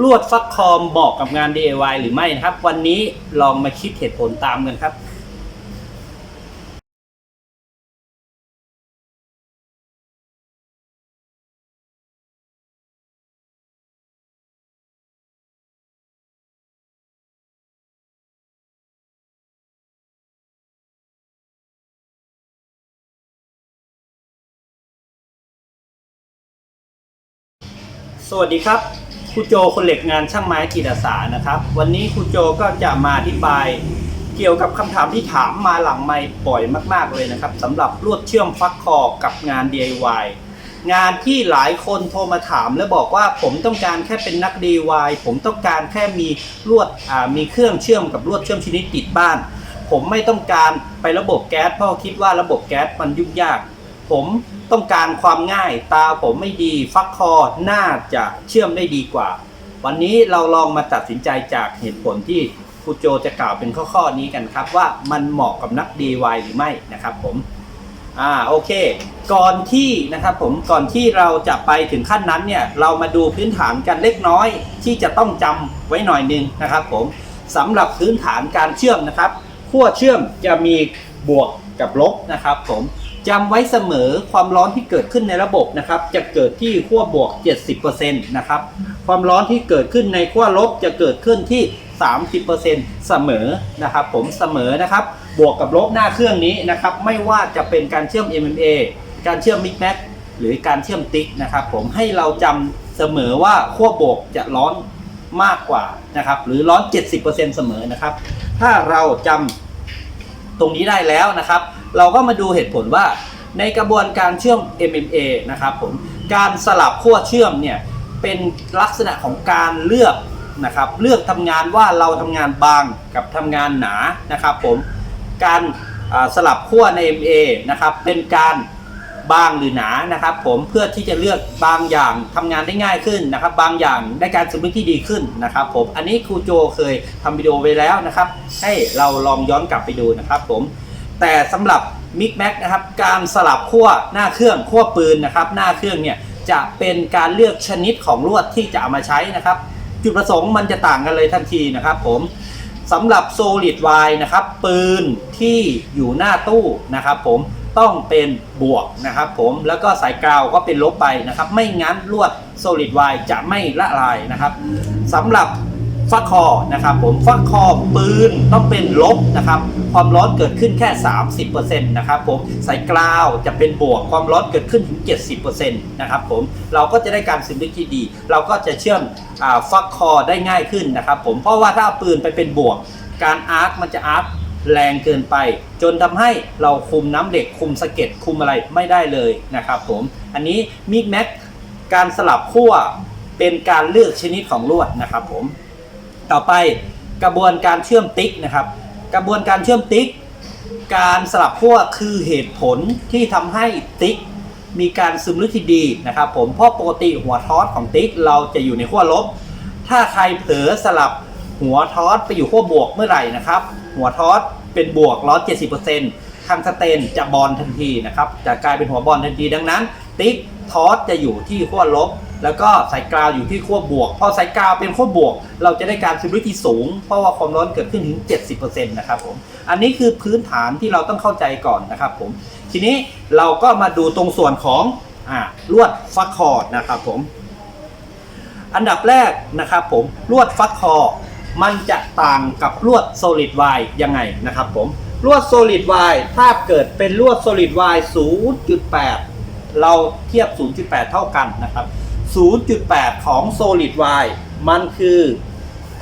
ลวดฟักคอมเหมาะกับงาน DIY หรือไม่นะครับ วันนี้ลองมาคิดเหตุผลตามกันครับสวัสดีครับ ครูโจคนเหล็กงานช่างไม้จิตอาสานะครับ วันนี้ครูโจก็จะมาอธิบายเกี่ยวกับคำถามที่ถามมาหลังไม่บ่อยมาก ๆเลยนะครับสำหรับลวดเชื่อมฟักคอกับงาน DIY งานที่หลายคนโทรมาถามแล้วบอกว่าผมต้องการแค่เป็นนัก DIY ผมต้องการแค่มีลวดมีเครื่องเชื่อมกับลวดเชื่อมชนิดติดบ้าน ผมไม่ต้องการไประบบแก๊สเพราะคิดว่าระบบแก๊สมันยุ่งยาก ผมต้องการความง่าย ตาผมไม่ดี ฟักคอน่าจะเชื่อมได้ดีกว่า วันนี้เราลองมาตัดสินใจจากเหตุผลที่ครูโจจะกล่าวเป็นข้อๆนี้กันครับ ว่ามันเหมาะกับนัก DIY หรือไม่นะครับผมอ่าโอเค ก่อนที่นะครับผมก่อนที่เราจะไปถึงขั้นนั้นเนี่ยเรามาดูพื้นฐานกันเล็กน้อยที่จะต้องจำไว้หน่อยนึงนะครับผมสำหรับพื้นฐานการเชื่อมนะครับขั้วเชื่อมจะมีบวกกับลบนะครับผม จำไว้เสมอความร้อนที่เกิดขึ้นในระบบนะครับ จะเกิดที่ขั้วบวก 70%นะครับ ความร้อนที่เกิดขึ้นในขั้วลบจะเกิดขึ้นที่ 30%เสมอนะครับ ผมเสมอนะครับ บวกกับลบหน้าเครื่องนี้นะครับ ไม่ว่าจะเป็นการเชื่อม MMA การเชื่อม Mix Max หรือการเชื่อมติ๊กนะครับ ผมให้เราจำเสมอว่าขั้วบวกจะร้อนมากกว่านะครับ หรือร้อน 70%เสมอนะครับ ถ้าเราจำตรงนี้ได้แล้วนะครับ เราก็มาดูเหตุผลว่าในกระบวนการเชื่อม MMA นะครับผมการสลับขั้วเชื่อมเนี่ยเป็นลักษณะของการเลือกนะครับเลือกทำงานว่าเราทำงานบางกับทำงานหนานะครับผมการสลับขั้วใน MA นะครับเป็นการบางหรือหนานะครับผมเพื่อที่จะเลือกบางอย่างทำงานได้ง่ายขึ้นนะครับ บางอย่างได้การสมดุลที่ดีขึ้นนะครับผมอันนี้ครูโจเคยทำวิดีโอไว้แล้วนะครับ ให้เราลองย้อนกลับไปดูนะครับผม แต่สำหรับมิกแม็กนะครับการสลับขั้วหน้าเครื่องขั้วปืนนะครับหน้าเครื่องเนี่ยจะเป็นการเลือกชนิดของลวดที่จะเอามาใช้นะครับ จุดประสงค์มันจะต่างกันเลยทันทีนะครับผมสำหรับ Solid Y นะครับปืนที่อยู่หน้าตู้นะครับผมต้องเป็นบวกนะครับผมแล้วก็สายกาวก็เป็นลบไปนะครับ ไม่งั้นลวด Solid Y จะไม่ละลายนะครับสำหรับ ฟักคอนะครับผมฟักคอปืนต้องเป็นลบนะครับความร้อนเกิดขึ้นแค่ 30%นะครับผมสายกราวจะเป็นบวกความร้อนเกิดขึ้นถึง 70%นะครับผมเราก็จะได้การซึมลึกที่ดี เราก็จะเชื่อมอฟักคอได้ง่ายขึ้นนะครับผมเพราะว่าถ้าเอาปืนไปเป็นบวก การอาร์คมันจะอาร์คแรงเกินไป จนทำให้เราคุมน้ำเหล็กคุมสะเก็ดคุมอะไรไม่ได้เลยนะครับผมอันนี้มิกแม็กการสลับขั้วเป็นการเลือกชนิดของลวดนะครับผม ต่อไปกระบวนการเชื่อมติ๊กนะครับ กระบวนการเชื่อมติ๊ก การสลับขั้วคือเหตุผลที่ทำให้ติ๊กมีการซึมลึกที่ดีนะครับ ผมเพราะปกติหัวทอสของติ๊กเราจะอยู่ในขั้วลบ ถ้าใครเผลอสลับหัวทอสไปอยู่ขั้วบวกเมื่อไหร่นะครับ หัวทอสเป็นบวกร้อยเจ็ดสิบเปอร์เซ็นต์ทางสเตนจะบอลทันทีนะครับ จะกลายเป็นหัวบอลทันทีดังนั้น ติ๊กทอสจะอยู่ที่ขั้วลบ แล้วก็สายกราวอยู่ที่ขั้วบวก พอสายกราวเป็นขั้วบวก เราจะได้การซึมลึกที่สูง เพราะว่าความร้อนเกิดขึ้นถึง 70%นะครับผม อันนี้คือพื้นฐานที่เราต้องเข้าใจก่อนนะครับผม ทีนี้เราก็มาดูตรงส่วนของอ่าลวดฟักคอร์ดนะครับผม อันดับแรกนะครับผมลวดฟักคอร์มันจะต่างกับลวด solid Y ยังไงนะครับผมลวด solid Y ถ้าเกิดเป็นลวด solid Y 0.8 เราเทียบ 0.8 เท่ากันนะครับ 0.8 ของ solid Y มันคือ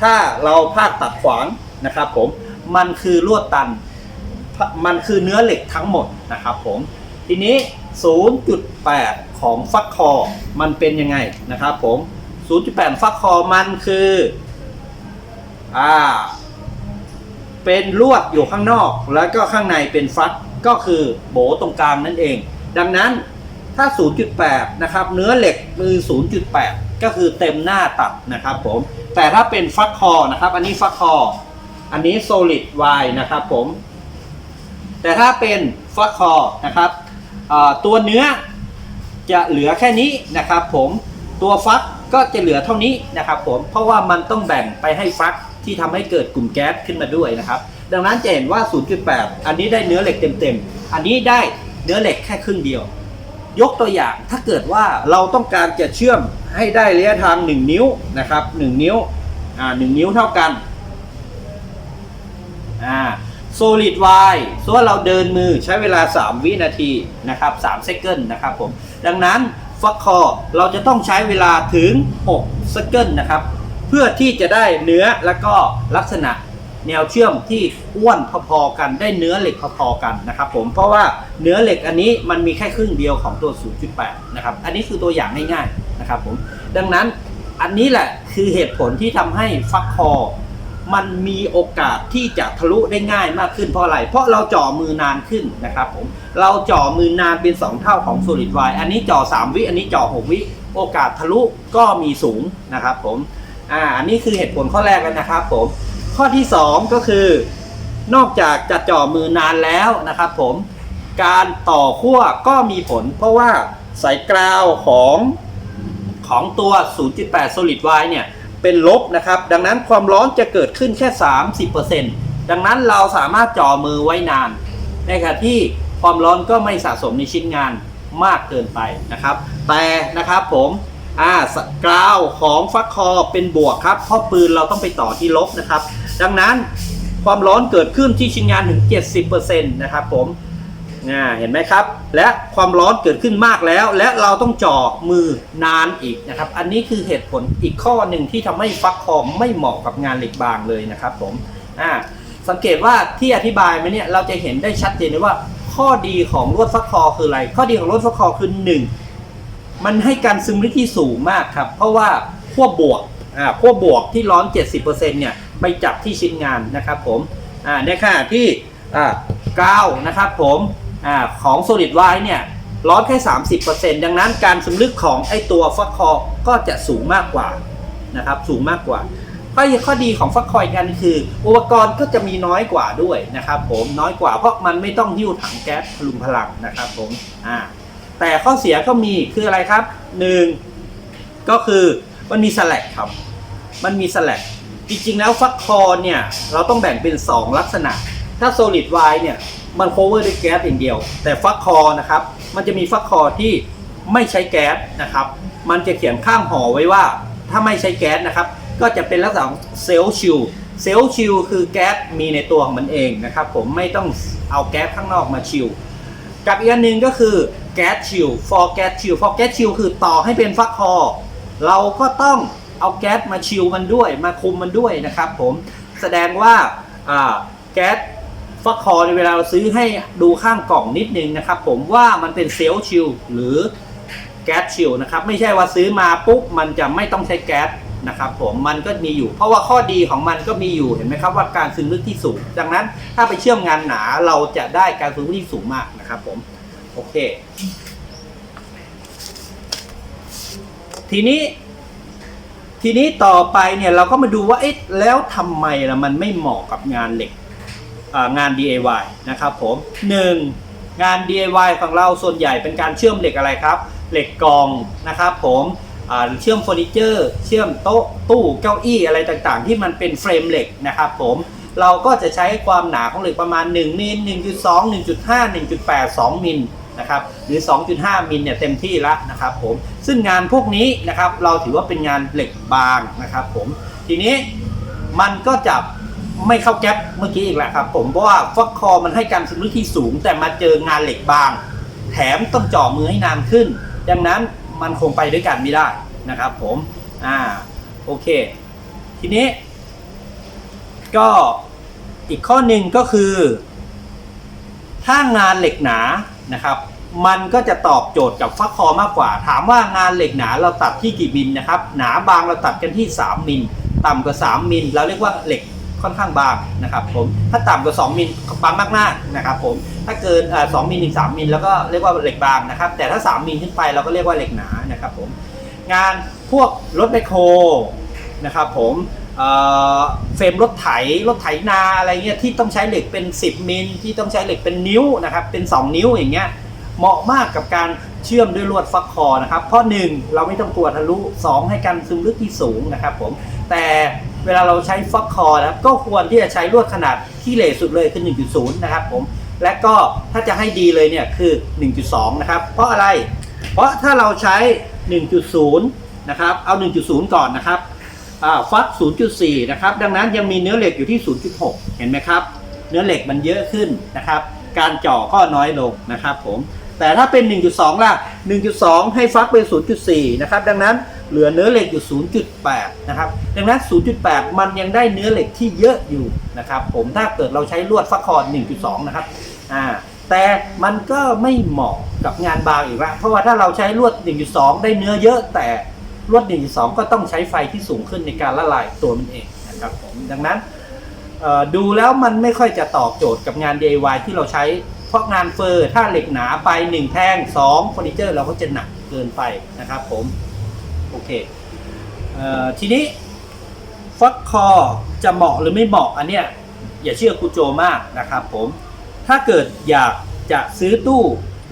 ถ้าเราพาดตัดขวางนะครับผมมันคือลวดตัน มันคือเนื้อเหล็กทั้งหมดนะครับผมทีนี้ 0.8 ของฟักคอ มันเป็นยังไงนะครับผม 0.8 ฟักคอมันคืออ่าเป็นลวดอยู่ข้างนอกแล้วก็ข้างในเป็นฟักก็คือโบตรงกลางนั่นเอง ดังนั้น ถ้า 0.8 นะครับ เนื้อเหล็กมือ 0.8 ก็คือเต็มหน้าตัดนะครับผม แต่ถ้าเป็นฟักคอนะครับ อันนี้ฟักคอ อันนี้ solid Y นะครับผม แต่ถ้าเป็นฟักคอนะครับตัวเนื้อจะเหลือแค่นี้นะครับผม ตัวฟักก็จะเหลือเท่านี้นะครับผม เพราะว่ามันต้องแบ่งไปให้ฟักที่ทำให้เกิดกลุ่มแก๊สขึ้นมาด้วยนะครับ ดังนั้นจะเห็นว่า 0.8 อันนี้ได้เนื้อเหล็กเต็มๆ อันนี้ได้เนื้อเหล็กแค่ครึ่งเดียว ยกตัวอย่างถ้าเกิดว่าเราต้องการจะเชื่อมให้ได้ระยะทาง 1 นิ้วนะครับ 1 นิ้วอ่า1นิ้วเท่ากันอ่า solid y ส่วนเราเดินมือใช้เวลา 3 วินาทีนะครับ3 second นะครับผม ดังนั้นฟักคอเราจะต้องใช้เวลาถึง6 second นะครับ เพื่อที่จะได้เนื้อแล้วก็ลักษณะ แนวเชื่อมที่อ้วนพอๆกันได้เนื้อเหล็กพอๆกันนะครับผมเพราะว่าเนื้อเหล็กอันนี้มันมีแค่ครึ่งเดียวของตัว 0.8 นะครับ อันนี้คือตัวอย่างง่ายๆนะครับผมดังนั้นอันนี้แหละคือเหตุผลที่ทำให้ฟักคอ มันมีโอกาสที่จะทะลุได้ง่ายมากขึ้นเพราะอะไร เพราะเราจ่อมือนานขึ้นนะครับผมเราจ่อมือนานเป็น 2 เท่าของ Solid Y อันนี้จ่อ 3 วิอันนี้จ่อ 6 วิโอกาสทะลุก็มีสูงนะครับผมอ่าอันนี้คือเหตุผลข้อแรกแล้วนะครับผม ข้อที่ 2 ก็คือนอกจากจะจ่อมือนานแล้วนะครับผมการต่อขั้วก็มีผล เพราะว่าสายกราวของของตัว 0.8 solid y เนี่ย เป็นลบนะครับ ดังนั้นความร้อนจะเกิดขึ้นแค่ 30%ดังนั้นเราสามารถจ่อมือไว้นาน ในขณะที่ความร้อนก็ไม่สะสมในชิ้นงานมากเกินไปนะครับ แต่นะครับผมอ่ากราวของฟักคอเป็นบวกครับ เพราะปืนเราต้องไปต่อที่ลบนะครับ ดังนั้นความร้อนเกิดขึ้นที่ชิ้นงานถึง 70%นะครับผมเห็นไหมครับ และความร้อนเกิดขึ้นมากแล้ว และเราต้องจ่อมือนานอีกนะครับ อันนี้คือเหตุผลอีกข้อหนึ่งที่ทำให้ฟักคอมไม่เหมาะกับงานเหล็กบางเลยนะครับผมอ่าสังเกตว่าที่อธิบายมาเนี่ยเราจะเห็นได้ชัดเจนเลยว่า ข้อดีของลวดฟักคอคืออะไร ข้อดีของลวดฟักคอคือหนึ่งมันให้การซึมได้ที่สูงมากครับ เพราะว่าขั้วบวกอ่าขั้วบวกที่ร้อน 70%เนี่ย ไปจับที่ชิ้นงานนะครับผมอ่าในขณะที่อ่ากาวนะครับผมอ่าของ solid y เนี่ยร้อนแค่ 30%ดังนั้นการซึมลึกของไอตัวฟักคอก็จะสูงมากกว่านะครับสูงมากกว่าข้อข้อดีของฟักคอยกันคือ อุปกรณ์ก็จะมีน้อยกว่าด้วยนะครับผมน้อยกว่าเพราะมันไม่ต้องหิ้วถังแก๊สพลุงพลังนะครับผมอ่าแต่ข้อเสียก็มีคืออะไรครับหนึ่งก็คือมันมีสแลกครับ มันมีสแลก จริงๆแล้วฟักคอเนี่ย เราต้องแบ่งเป็น 2 ลักษณะ ถ้า solid y เนี่ย มัน cover ด้วยแก๊สอย่างเดียว แต่ฟักคอนะครับ มันจะมีฟักคอที่ไม่ใช้แก๊สนะครับ มันจะเขียนข้างห่อไว้ว่า ถ้าไม่ใช้แก๊สนะครับ ก็จะเป็นลักษณะของเซลล์ชิลเซลล์ชิลคือแก๊สมีในตัวของมันเองนะครับ ผมไม่ต้องเอาแก๊สข้างนอกมาชิลกับอีกอันหนึ่งก็คือแก๊สชิล for แก๊สชิล for แก๊สชิลคือต่อให้เป็นฟักคอเราก็ต้อง เอาแก๊สมาชิลมันด้วย มาคุมมันด้วยนะครับ ผมแสดงว่าแก๊สฟักคอในเวลาเราซื้อให้ดูข้างกล่องนิดนึงนะครับ ผมว่ามันเป็นเซลล์ชิลหรือแก๊สชิลนะครับ ไม่ใช่ว่าซื้อมาปุ๊บมันจะไม่ต้องใช้แก๊สนะครับผมมันก็มีอยู่ เพราะว่าข้อดีของมันก็มีอยู่เห็นไหมครับว่าการซึมลึกที่สูง ดังนั้นถ้าไปเชื่อมงานหนาเราจะได้การซึมลึกที่สูงมากนะครับผมโอเค ทีนี้ ทีนี้ต่อไปเนี่ยเราก็มาดูว่าเอ๊ะแล้วทำไมล่ะมันไม่เหมาะกับงานเหล็กงาน DIY นะครับผมหนึ่งงาน DIY ของเราส่วนใหญ่เป็นการเชื่อมเหล็กอะไรครับ เหล็กกองนะครับผมเชื่อมเฟอร์นิเจอร์ เชื่อมโต๊ะตู้เก้าอี้อะไรต่างๆ ที่มันเป็นเฟรมเหล็กนะครับผมเราก็จะใช้ความหนาของเหล็กประมาณ 1มิล1.2 1.5 1.8 2มิล นะครับหรือ 2.5 มิลเนี่ยเต็มที่แล้วนะครับผมซึ่งงานพวกนี้นะครับเราถือว่าเป็นงานเหล็กบางนะครับผมทีนี้มันก็จะไม่เข้าแก๊ปเมื่อกี้อีกแล้วครับผมเพราะว่าฟักคอมันให้การซึมลึกที่สูง แต่มาเจองานเหล็กบาง แถมต้องจ่อมือให้นานขึ้น ดังนั้นมันคงไปด้วยกันไม่ได้นะครับผมอ่าโอเค ทีนี้ ก็อีกข้อหนึ่งก็คือ ถ้างานเหล็กหนานะครับ มันก็จะตอบโจทย์กับฟักคอมากกว่า ถามว่างานเหล็กหนาเราตัดที่กี่มิลนะครับ หนาบางเราตัดกันที่ 3 มิล ต่ำกว่า 3 มิล เราเรียกว่าเหล็กค่อนข้างบางนะครับผม ถ้าต่ำกว่า 2 มิลบางมากๆนะครับผม ถ้าเกินสอ่า2มิลถึง3มิลแล้วก็เรียกว่าเหล็กบางนะครับ แต่ถ้า 3 มิลขึ้นไปเราก็เรียกว่าเหล็กหนานะครับผม งานพวกรถแบคโฮนะครับผมเอ่อเฟรมรถไถรถไถนาอะไรเงี้ยที่ต้องใช้เหล็กเป็น 10 มิลที่ต้องใช้เหล็กเป็นนิ้วนะครับเป็น 2 นิ้วอย่างเงี้ย เหมาะมากกับการเชื่อมด้วยลวดฟักคอนะครับเพราะหนึ่งเราไม่ต้องกลัวทะลุสองให้กันซึมลึกที่สูงนะครับผมแต่เวลาเราใช้ฟักคอนะครับก็ควรที่จะใช้ลวดขนาดที่เลสุดเลยคือ1.0 นะครับผมและก็ถ้าจะให้ดีเลยเนี่ยคือ 1.2 นะครับ เพราะอะไร เพราะถ้าเราใช้ 1.0 นะครับ เอา 1.0 ก่อนนะครับฟัก 0.4 นะครับ ดังนั้นยังมีเนื้อเหล็กอยู่ที่ 0.6 เห็นไหมครับ เนื้อเหล็กมันเยอะขึ้นนะครับ การเจาะก็น้อยลงนะครับผม แต่ถ้าเป็น 1.2 ล่ะ 1.2 ให้ฟักเป็น 0.4 นะครับ ดังนั้นเหลือเนื้อเหล็กอยู่ 0.8 นะครับ ดังนั้น 0.8 มันยังได้เนื้อเหล็กที่เยอะอยู่นะครับ ผมถ้าเกิดเราใช้ลวดฟักคอร์1.2 นะครับ อ่า แต่มันก็ไม่เหมาะกับงานบางอีกล้วเพราะว่าถ้าเราใช้ลวด 1.2 ได้เนื้อเยอะ แต่ลวด 1.2 ก็ต้องใช้ไฟที่สูงขึ้นในการละลายตัวมันเองนะครับผม ดังนั้นดูแล้วมันไม่ค่อยจะตอบโจทย์กับงาน DIY ที่เราใช้ เพราะงานเฟอร์ถ้าเหล็กหนาไป 1 แท่ง2เฟอร์นิเจอร์เราก็จะหนักเกินไปนะครับผม โอเคเอ่อทีนี้ฟักคอจะเหมาะหรือไม่เหมาะอันเนี้ยอย่าเชื่อครูโจมากนะครับผม ถ้าเกิดอยากจะซื้อตู้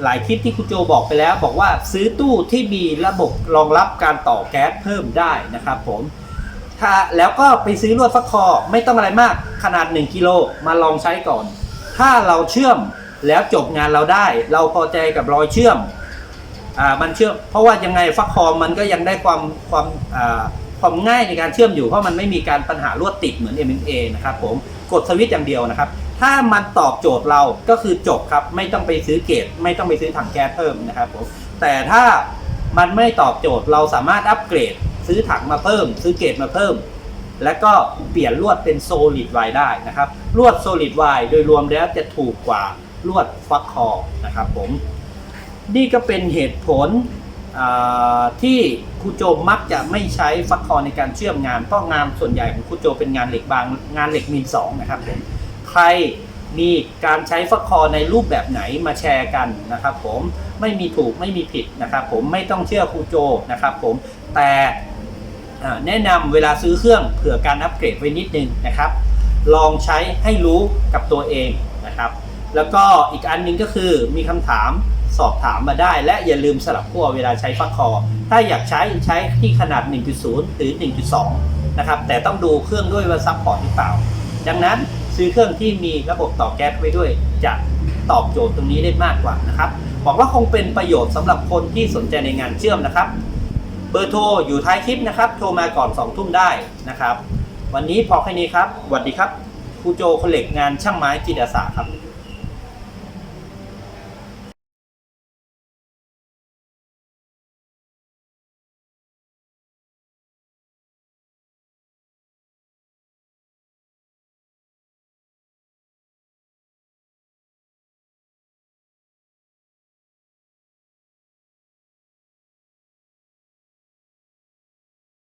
หลายคลิปที่ครูโจบอกไปแล้ว บอกว่าซื้อตู้ที่มีระบบรองรับการต่อแก๊สเพิ่มได้นะครับผมถ้าแล้วก็ไปซื้อลวดฟักคอไม่ต้องอะไรมากขนาด 1กิโลมาลองใช้ก่อน ถ้าเราเชื่อม แล้วจบงานเราได้ เราพอใจกับรอยเชื่อมอ่ามันเชื่อมเพราะว่ายังไงฟักคอมมันก็ยังได้ความความอ่าความง่ายในการเชื่อมอยู่เพราะมันไม่มีการปัญหาลวดติดเหมือน MMA นะครับผมกดสวิตช์อย่างเดียวนะครับ ถ้ามันตอบโจทย์เราก็คือจบครับ ไม่ต้องไปซื้อเกตไม่ต้องไปซื้อถังแก๊สเพิ่มนะครับผมแต่ถ้ามันไม่ตอบโจทย์เราสามารถอัปเกรด ซื้อถังมาเพิ่ม ซื้อเกตมาเพิ่ม แล้วก็เปลี่ยนลวดเป็นโซลิดไวได้นะครับลวดโซลิดไวโดยรวมแล้วจะถูกกว่า ลวดฟักคอนะครับผมนี่ก็เป็นเหตุผลที่ครูโจมักจะไม่ใช้ฟักคอในการเชื่อมงาน เพราะงานส่วนใหญ่ของครูโจเป็นงานเหล็กบางงานเหล็กมีสองนะครับผมใครมีการใช้ฟักคอในรูปแบบไหนมาแชร์กันนะครับผมไม่มีถูกไม่มีผิดนะครับผมไม่ต้องเชื่อครูโจนะครับผมแต่แนะนำเวลาซื้อเครื่องเผื่อการอัปเกรดไว้นิดนึงนะครับ ลองใช้ให้รู้กับตัวเองนะครับ แล้วก็อีกอันหนึงก็คือมีคำถามสอบถามมาได้ และอย่าลืมสลับขั้วเวลาใช้ฟักคอ ถ้าอยากใช้ใช้ที่ขนาด 1.0 หรือ 1.2 นะครับ แต่ต้องดูเครื่องด้วยว่าซัพพอร์ตหรือเปล่า ดังนั้นซื้อเครื่องที่มีระบบต่อแก๊สไว้ด้วยจะตอบโจทย์ตรงนี้ได้มากกว่านะครับหวังว่าคงเป็นประโยชน์สำหรับคนที่สนใจในงานเชื่อมนะครับ เบอร์โทรอยู่ท้ายคลิปนะครับ โทรมาก่อน2ทุ่มได้นะครับ วันนี้พอแค่นี้ครับสวัสดีครับครูโจคนเหล็กงานช่างไม้จิตอาสาครับ